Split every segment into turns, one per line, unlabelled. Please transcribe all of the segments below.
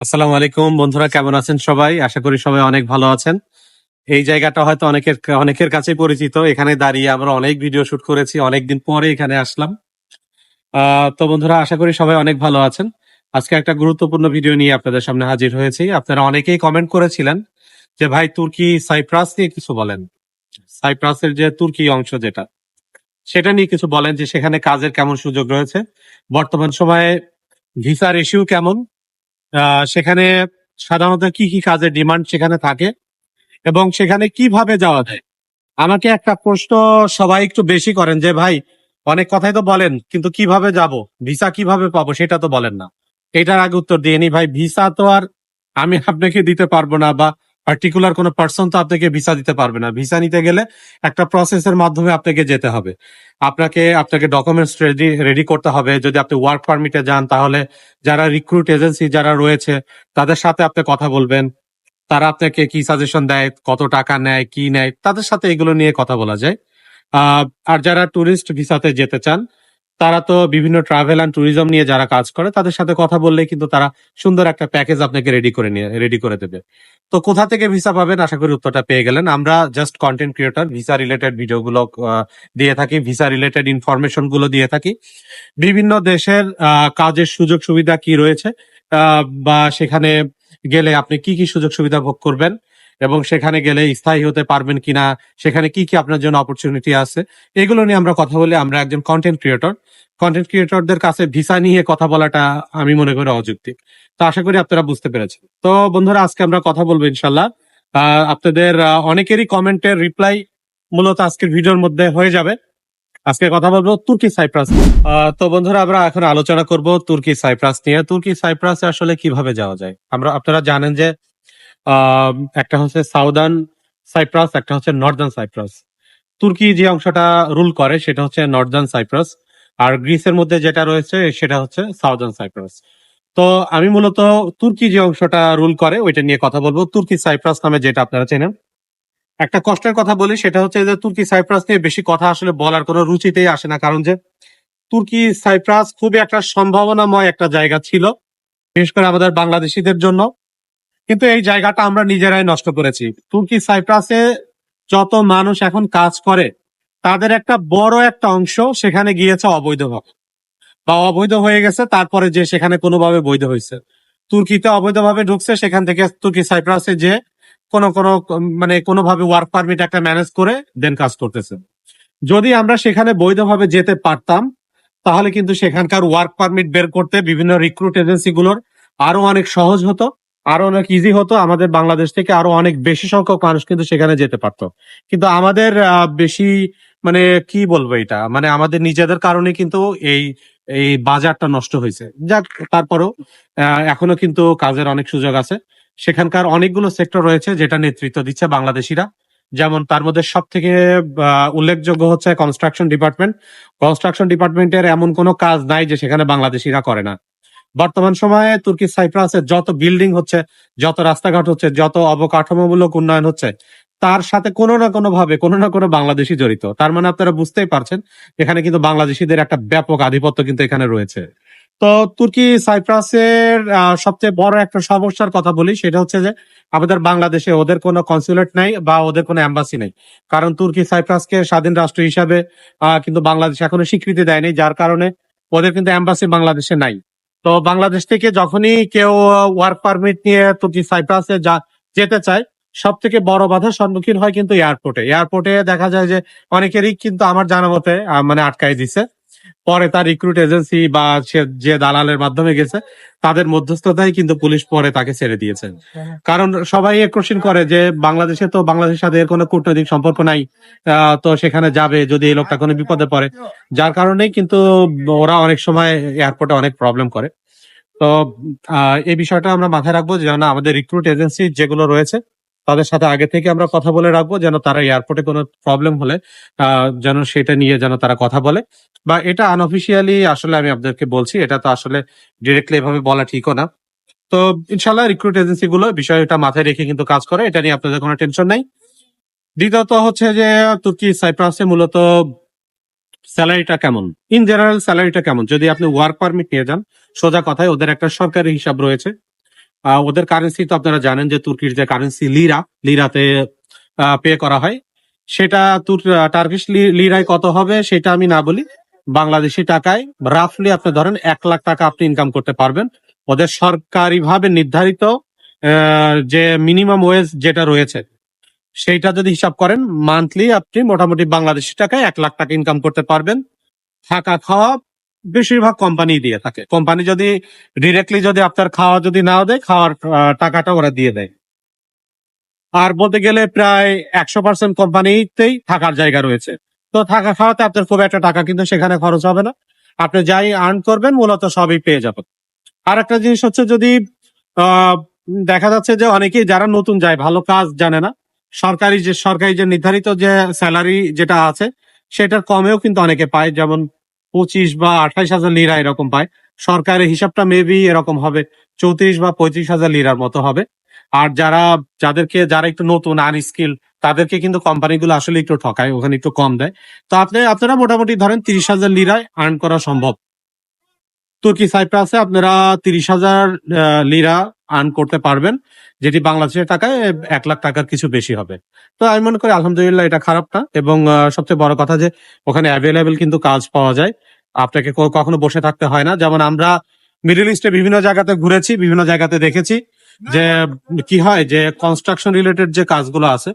আসসালামু আলাইকুম। বন্ধুরা, কেমন আছেন সবাই? আশা করি সবাই অনেক ভালো আছেন। এই জায়গাটা হয়তো অনেকের অনেকের কাছে পরিচিত। এখানে দাঁড়িয়ে আমরা অনেক ভিডিও শুট করেছি, অনেকদিন পরে এখানে আসলাম। তো বন্ধুরা, আশা করি সবাই অনেক ভালো আছেন। আজকে একটা গুরুত্বপূর্ণ ভিডিও নিয়ে আপনাদের সামনে হাজির হয়েছি। আপনারা অনেকেই কমেন্ট করেছিলেন যে, ভাই, তুর্কি, সাইপ্রাস নিয়ে কিছু বলেন। সাইপ্রাসের যে তুর্কি অংশ যেটা, সেটা নিয়ে কিছু বলেন যে, সেখানে কাজের কেমন সুযোগ রয়েছে। বর্তমান সময়ে ভিসার ইস্যু কেমন? সেখানে সাধারণত কি কি কাজের ডিমান্ড সেখানে থাকে এবং সেখানে কীভাবে যাওয়া যায়? আমাকে একটা প্রশ্ন সবাই একটু বেশি করেন যে, ভাই, অনেক কথাই তো বলেন, কিন্তু কীভাবে যাব? ভিসা কীভাবে পাবো? সেটা তো বলেন না। এটার আগে উত্তর দিয়ে নি, ভাই, ভিসা তো আর আমি আপনাকে দিতে পারব না বা পার্টিকুলার কোনো পার্সন তো আপনাকে ভিসা দিতে পারবে না। ভিসা নিতে গেলে একটা প্রসেসের মাধ্যমে আপনাকে যেতে হবে। আপনাকে আপনাকে ডকুমেন্টস রেডি রেডি করতে হবে। যদি আপনি ওয়ার্ক পারমিটে যান, তাহলে যারা রিক্রুট এজেন্সি যারা রয়েছে, তাদের সাথে আপনি কথা বলবেন। তারা আপনাকে কি সাজেশন দেয়, কত টাকা নেয়, কি নেয়, তাদের সাথে এগুলো নিয়ে কথা বলা যায়। আর যারা ট্যুরিস্ট ভিসাতে যেতে চান তারা তো বিভিন্ন ট্রাভেল অ্যান্ড ট্যুরিজম নিয়ে যারা কাজ করে, তাদের সাথে কথা বললে কিন্তু তারা সুন্দর একটা প্যাকেজ আপনাকে রেডি করে নিয়ে রেডি করে দেবে। তো কোথা থেকে ভিসা পাবেন? আশা করি উত্তরটা পেয়ে গেলেন। আমরা just content creator visa related ভিডিওগুলো দিয়ে থাকি ভিসা রিলেটেড ইনফরমেশনগুলো দিয়ে থাকি। বিভিন্ন দেশের কাজের সুযোগ সুবিধা কি রয়েছে? বা সেখানে গেলে আপনি কি কি সুযোগ সুবিধা ভোগ করবেন? এবং সেখানে গেলে স্থায়ী হতে পারবেন কিনা, সেখানে কি কি আপনার জন্য অপরচুনিটি আছে, এগুলো নিয়ে আমরা কথা বলি আমরা একজন কন্টেন্ট ক্রিয়েটর কন্টেন্ট ক্রিয়েটরদের কাছে ভিসা নিয়ে কথা বলাটা আমি মনে করি অযৌক্তিক। তো আশা করি আপনারা বুঝতে পেরেছেন। তো বন্ধুরা, আজকে আমরা কথা বলব ইনশাল্লাহ আপনাদের অনেকেরই কমেন্টের রিপ্লাই মূলত আজকের ভিডিওর মধ্যে হয়ে যাবে। আজকে কথা বলব তুর্কি সাইপ্রাস তো বন্ধুরা, আমরা এখন আলোচনা করব তুর্কি সাইপ্রাস নিয়ে। তুর্কি সাইপ্রাসে আসলে কীভাবে যাওয়া যায়? আমরা, আপনারা জানেন যে একটা হচ্ছে সাউদার্ন সাইপ্রাস, একটা হচ্ছে নর্দার্ন সাইপ্রাস। তুর্কি যে অংশটা রুল করে, সেটা হচ্ছে নর্দার্ন সাইপ্রাস। আর গ্রিসের মধ্যে যেটা রয়েছে, সেটা হচ্ছে সাউদার্ন সাইপ্রাস। তো আমি মূলত তুর্কি যে অংশটা রুল করে, ওইটা নিয়ে কথা বলব। তুর্কি সাইপ্রাস নামে যেটা আপনারা চেনেন। একটা কষ্টের কথা বলি, সেটা হচ্ছে যে তুর্কি সাইপ্রাস নিয়ে বেশি কথা আসলে বলার কোনো রুচিতেই আসে না। কারণ যে তুর্কি সাইপ্রাস খুবই একটা সম্ভাবনাময় একটা জায়গা ছিল, বিশেষ করে আমাদের বাংলাদেশিদের জন্য। কিন্তু এই জায়গাটা আমরা নিজেরাই নষ্ট করেছি। তুর্কি সাইপ্রাসে যত মানুষ এখন কাজ করে, তাদের একটা বড় একটা অংশ সেখানে গিয়েছে অবৈধভাবে বা অবৈধ হয়ে গেছে, তারপরে যে সেখানে কোনোভাবে বৈধ হয়েছে। তুর্কিতে অবৈধভাবে ঢুকছে, সেখান থেকে তুর্কি সাইপ্রাসে যে কোন কোন মানে কোনোভাবে ওয়ার্ক পারমিট একটা ম্যানেজ করে দেন কাজ করতেছে। যদি আমরা সেখানে বৈধভাবে যেতে পারতাম, তাহলে কিন্তু সেখানকার ওয়ার্ক পারমিট বের করতে বিভিন্ন রিক্রুট এজেন্সি গুলোর আরও অনেক সহজ হতো। আরও অনেক ইজি হতো। আমাদের বাংলাদেশ থেকে আরও অনেক বেশি সংখ্যক মানুষ কিন্তু সেখানে যেতে পারতো। কিন্তু আমাদের বেশি মানে কি বলব এটা? মানে আমাদের নিজেদের কারণে কিন্তু এই এই বাজারটা নষ্ট হয়েছে। যাক, তারপরেও এখনও কিন্তু কাজের অনেক সুযোগ আছে। সেখানকার অনেকগুলো সেক্টর রয়েছে যেটা নেতৃত্ব দিচ্ছে বাংলাদেশিরা। যেমন তার মধ্যে সব থেকে উল্লেখযোগ্য হচ্ছে কনস্ট্রাকশন ডিপার্টমেন্ট কনস্ট্রাকশন ডিপার্টমেন্টের এমন কোনো কাজ নাই যে সেখানে বাংলাদেশিরা করে না। বর্তমান সময়ে তুর্কি সাইপ্রাসের যত বিল্ডিং হচ্ছে, যত রাস্তাঘাট হচ্ছে, যত অবকাঠামোমূলক উন্নয়ন হচ্ছে, তার সাথে কোনো না কোনো ভাবে কোনো না কোনো বাংলাদেশি জড়িত। তার মানে আপনারা বুঝতেই পারছেন, এখানে কিন্তু বাংলাদেশিদের একটা ব্যাপক আধিপত্য কিন্তু এখানে রয়েছে। তো তুর্কি সাইপ্রাসের সবচেয়ে বড় একটা সমস্যার কথা বলি, সেটা হচ্ছে যে, আমাদের বাংলাদেশে ওদের কোনো কনসুলেট নাই বা ওদের কোনো এম্বাসি নেই। কারণ তুর্কি সাইপ্রাসকে স্বাধীন রাষ্ট্র হিসাবে কিন্তু বাংলাদেশ এখনও স্বীকৃতি দেয়নি, যার কারণে ওদের কিন্তু এম্বাসি বাংলাদেশে নাই। তো বাংলাদেশ থেকে যখনই কেউ ওয়ার্ক পারমিট নিয়ে তুর্কি, সাইপ্রাসে যা, যেতে চায় সব থেকে বড় বাধার সম্মুখীন হয় কিন্তু এয়ারপোর্টে এয়ারপোর্টে দেখা যায় যে অনেকেরই কিন্তু আমার জানা মতে মানে আটকাই দিছে। পরে তার রিক্রুট এজেন্সি বা সে যে দালালের মাধ্যমে গেছে, তাদের মধ্যস্থতায় কিন্তু পুলিশ পরে তাকে ছেড়ে দিয়েছে কারণ সবাই কোশ্চিন করে যে বাংলাদেশে তো বাংলাদেশের সাথে এর কোনো কূটনৈতিক সম্পর্ক নাই তো সেখানে যাবে যদি এই লোকটা কোনো বিপদে পড়ে। যার কারণেই কিন্তু ওরা অনেক সময় এয়ারপোর্টে অনেক প্রবলেম করে। তো এই বিষয়টা আমরা মাথায় রাখব যেন আমাদের রিক্রুট এজেন্সি যেগুলো রয়েছে তাদের সাথে আগে থেকে আমরা কথা বলে রাখব, যেন তারা এয়ারপোর্টে কোনো প্রবলেম হলে যেন সেটা নিয়ে যেন তারা কথা বলে। বা এটা আনঅফিসিয়ালি আসলে আমি আপনাদেরকে বলছি, এটা তো আসলে ডিরেক্টলি এভাবে বলা ঠিকও না। তো ইনশাল্লাহ রিক্রুট এজেন্সি গুলো বিষয়টা মাথায় রেখে কিন্তু কাজ করে, এটা নিয়ে আপনাদের কোনো টেনশন নাই। দ্বিতীয়ত হচ্ছে যে, তুর্কি সাইপ্রাসে মূলত স্যালারিটা কেমন? ইন জেনারেল স্যালারিটা কেমন? যদি আপনি ওয়ার্ক পারমিট নিয়ে যান, সোজা কথায় ওদের একটা সরকারি হিসাব রয়েছে। ওদের কারেন্সি তো আপনারা জানেন যে তুর্কির যে কারেন্সি লিরা লিরাতে পে করা হয়। সেটা তুর টার্কিশ লিরায় কত হবে সেটা আমি না বলি। বাংলাদেশি টাকায় রাফলি আপনি ধরেন এক লাখ টাকা আপনি ইনকাম করতে পারবেন। ওদের সরকারিভাবে নির্ধারিত যে মিনিমাম ওয়েজ যেটা রয়েছে, সেইটা যদি হিসাব করেন মান্থলি আপনি মোটামুটি বাংলাদেশি টাকায় এক লাখ টাকা ইনকাম করতে পারবেন। থাকা খাওয়া বেশিরভাগ কোম্পানি দিয়ে থাকে। কোম্পানি যদি ডিরেক্টলি যদি আপনার খাওয়া যদি নাও দেয়, খাওয়ার টাকাটা ওরা দিয়ে দেয়। আর বলতে গেলে প্রায় একশো পার্সেন্ট কোম্পানিতেই থাকার জায়গা রয়েছে। তো থাকা খাওয়াতে আপনার খুব একটা টাকা কিন্তু সেখানে খরচ হবে না। আপনি যাই আর্ন করবেন, মূলত সবই পেয়ে যাবেন। আর একটা জিনিস হচ্ছে যদি দেখা যাচ্ছে যে অনেকেই যারা নতুন যায়, ভালো কাজ জানে না, সরকারি যে সরকারি যে নির্ধারিত যে স্যালারি যেটা আছে, সেটার কমেও কিন্তু অনেকে পায়। যেমন পঁচিশ বা আঠাইশ হাজার লিরা এরকম পায়। সরকারের হিসাবটা মেবি এরকম হবে, চৌত্রিশ বা পঁয়ত্রিশ হাজার লিরার মতো হবে। আর যারা, যাদেরকে, যারা একটু নতুন আনস্কিল তাদেরকে কিন্তু কোম্পানিগুলো আসলে একটু ঠকায়, ওখানে একটু কম দেয়। তো আপনি, আপনারা মোটামুটি ধরেন তিরিশ হাজার লিরায় আর্ন করা সম্ভব। তুর্কি, সাইপ্রাসে আপনারা তিরিশ হাজার লিরা আর্ন করতে পারবেন, যেটি বাংলাদেশের টাকায় এক লাখ টাকার কিছু বেশি হবে। তো আমি মনে করি আলহামদুলিল্লাহ এটা খারাপ না এবং সবচেয়ে বড় কথা যে ওখানে অ্যাভেলেবেল কিন্তু কাজ পাওয়া যায়। আপনাকে কখনো বসে থাকতে হয় না। যেমন আমরা মিডল ইস্টে বিভিন্ন জায়গাতে ঘুরেছি, বিভিন্ন জায়গাতে দেখেছি যে কি হয় যে কনস্ট্রাকশন রিলেটেড যে কাজগুলো আছে,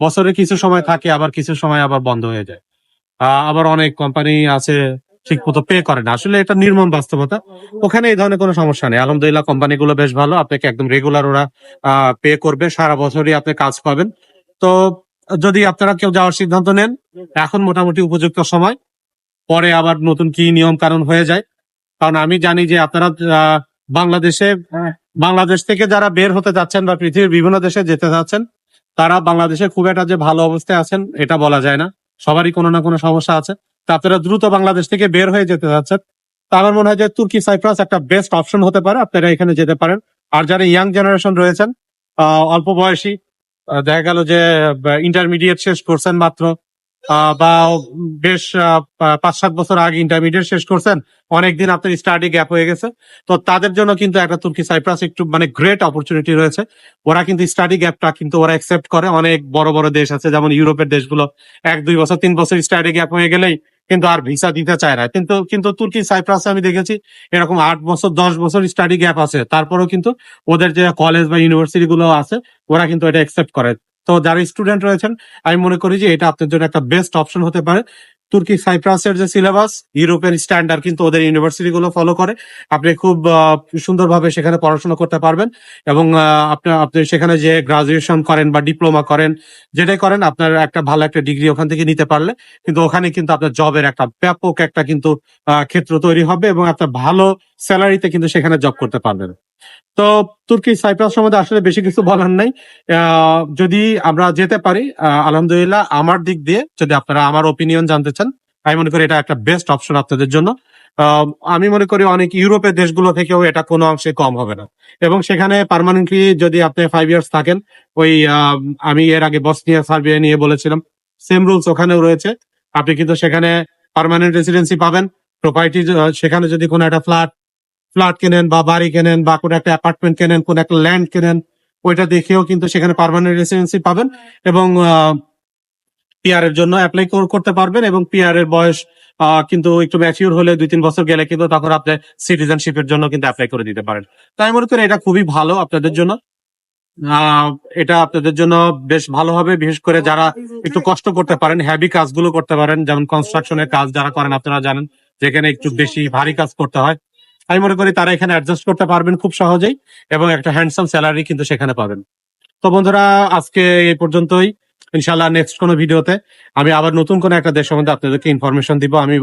বছরে কিছু সময় থাকে, আবার কিছু সময় আবার বন্ধ হয়ে যায়। আবার অনেক কোম্পানি আছে ঠিক মতো পে করে না। আসলে এটা নির্মম বাস্তবতা। ওখানে এই ধরনের কোনো সমস্যা নেই। আলহামদুলিল্লাহ, কোম্পানিগুলো বেশ ভালো। আপনাকে একদম রেগুলার ওরা পে করবে? সারা বছরই আপনি কাজ পাবেন। তো যদি আপনারা কেউ যাওয়ার সিদ্ধান্ত নেন, এখন মোটামুটি উপযুক্ত সময়। পরে আবার নতুন কি নিয়ম কানুন হয়ে যায়। কারণ আমি জানি যে আপনারা বাংলাদেশে, বাংলাদেশ থেকে যারা বের হতে যাচ্ছেন বা পৃথিবীর বিভিন্ন দেশে যেতে যাচ্ছেন, তারা বাংলাদেশে খুব একটা যে ভালো অবস্থায় আছেন, এটা বলা যায় না। সবারই কোনো না কোনো সমস্যা আছে। তা আপনারা দ্রুত বাংলাদেশ থেকে বের হয়ে যেতে চাচ্ছেন তা আমার মনে হয় যে তুর্কি সাইপ্রাস একটা বেস্ট অপশন হতে পারে, আপনারা এখানে যেতে পারেন। আর যারা ইয়াং জেনারেশন রয়েছেন অল্প বয়সী দেখা গেল যে ইন্টারমিডিয়েট শেষ করছেন মাত্র বা বেশ পাঁচ সাত বছর আগে ইন্টারমিডিয়েট শেষ করছেন, অনেকদিন আপনার স্টাডি গ্যাপ হয়ে গেছে। তো তাদের জন্য কিন্তু একটা তুর্কি সাইপ্রাস একটু মানে গ্রেট অপরচুনিটি রয়েছে। ওরা কিন্তু স্টাডি গ্যাপটা কিন্তু ওরা অ্যাকসেপ্ট করে। অনেক বড় বড় দেশ আছে, যেমন ইউরোপের দেশগুলো। এক, দুই বছর, তিন বছর স্টাডি গ্যাপ হয়ে গেলেই কিন্তু আর ভিসা দিতে চায় না। কিন্তু কিন্তু তুর্কি সাইপ্রাসে আমি দেখেছি, এরকম আট বছর, দশ বছর স্টাডি গ্যাপ আছে। তারপরেও কিন্তু ওদের যে কলেজ বা ইউনিভার্সিটি গুলো আছে, ওরা কিন্তু এটা অ্যাকসেপ্ট করে। তো যারা স্টুডেন্ট রয়েছেন, আমি মনে করি যে এটা আপনার জন্য একটা বেস্ট অপশন হতে পারে। তুর্কি, সাইপ্রাসের যে সিলেবাস ইউরোপের স্ট্যান্ডার্ড কিন্তু ওদের ইউনিভার্সিটি গুলো ফলো করে। আপনি খুব সুন্দরভাবে সেখানে পড়াশোনা করতে পারবেন এবং আপনার আপনি সেখানে যে গ্রাজুয়েশন করেন বা ডিপ্লোমা করেন, যেটাই করেন, আপনার একটা ভালো একটা ডিগ্রি ওখান থেকে নিতে পারলে কিন্তু ওখানে কিন্তু আপনার জবের একটা ব্যাপক একটা কিন্তু ক্ষেত্র তৈরি হবে এবং আপনার ভালো স্যালারিতে কিন্তু সেখানে জব করতে পারবেন। তো তুর্কি, সাইপ্রাস সম্বন্ধে আসলে বেশি কিছু বলার নাই। যদি আমরা যেতে পারি আলহামদুলিল্লাহ আমার দিক দিয়ে যদি আপনারা আমার ওপিনিয়ন জানতে চান, আমি মনে করি এটা একটা বেস্ট অপশন আপনাদের জন্য। আমি মনে করি অনেক ইউরোপের দেশগুলো থেকেও এটা কোনো অংশে কম হবে না। এবং সেখানে পারমানেন্টলি যদি আপনি ফাইভ ইয়ার্স থাকেন, ওই আমি এর আগে বসনিয়া, সার্বিয়া নিয়ে বলেছিলাম সেম রুলস ওখানেও রয়েছে। আপনি কিন্তু সেখানে পারমানেন্ট রেসিডেন্সি পাবেন। প্রপার্টি সেখানে যদি কোনো একটা ফ্ল্যাট ফ্ল্যাট কেনেন বা বাড়ি কেনেন বা কোনো একটা অ্যাপার্টমেন্ট কেনেন, কোনো একটা ল্যান্ড কেনেন, ওইটা দেখেও কিন্তু সেখানে পারমানেন্ট রেসিডেন্সি পাবেন এবং পিআর এর জন্য অ্যাপ্লাই করতে পারবেন এবং পিআর এর বয়স কিন্তু একটু ম্যাচিউর হলে দুই তিন বছর গেলে কিন্তু তখন আপনি সিটিজেনশিপের জন্য কিন্তু অ্যাপ্লাই করে দিতে পারেন। তাই মনে করি এটা খুবই ভালো আপনাদের জন্য। এটা আপনাদের জন্য বেশ ভালো হবে, বিশেষ করে যারা একটু কষ্ট করতে পারেন হ্যাভি কাজগুলো করতে পারেন, যেমন কনস্ট্রাকশনের কাজ যারা করেন আপনারা জানেন, যেখানে একটু বেশি ভারী কাজ করতে হয়। আমি মনে করি তারা এখানে অ্যাডজাস্ট করতে পারবেন খুব সহজেই এবং একটা হ্যান্ডসাম স্যালারি কিন্তু সেখানে পাবেন। তো বন্ধুরা, আজকে এই পর্যন্তই। ইনশাল্লাহ নেক্সট কোনো ভিডিওতে আমি আবার নতুন কোনো একটা দেশ সম্বন্ধে আপনাদেরকে ইনফরমেশন দিব। আমি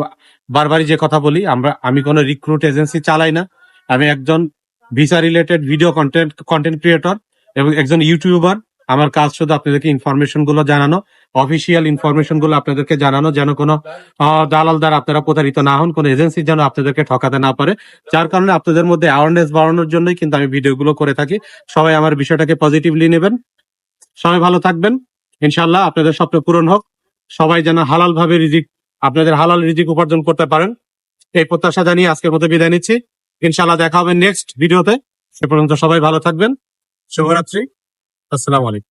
বারবারই যে কথা বলি, আমরা, আমি কোনো রিক্রুট এজেন্সি চালাই না। আমি একজন visa related video content content creator এবং একজন ইউটিউবার আমার কাজ শুধু আপনাদেরকে ইনফরমেশনগুলো জানানো অফিসিয়াল ইনফরমেশনগুলো আপনাদেরকে জানানো, যেন কোনো দালাল দ্বারা আপনারা প্রতারিত না হন, কোনো এজেন্সি যেন আপনাদেরকে ঠকাতে না পারে। যার কারণে আপনাদের মধ্যে অ্যাওয়ারনেস বাড়ানোর জন্যই কিন্তু আমি ভিডিওগুলো করে থাকি। সবাই আমার বিষয়টাকে পজিটিভলি নেবেন। সবাই ভালো থাকবেন। ইনশাল্লাহ আপনাদের স্বপ্ন পূরণ হোক। সবাই যেন হালাল ভাবে রিজিক, আপনাদের হালাল রিজিক উপার্জন করতে পারেন। এই প্রত্যাশা জানিয়ে আজকের মতো বিদায় নিচ্ছি। ইনশাল্লাহ দেখা হবে নেক্সট ভিডিওতে সে পর্যন্ত সবাই ভালো থাকবেন। শুভরাত্রি। আসসালামু আলাইকুম।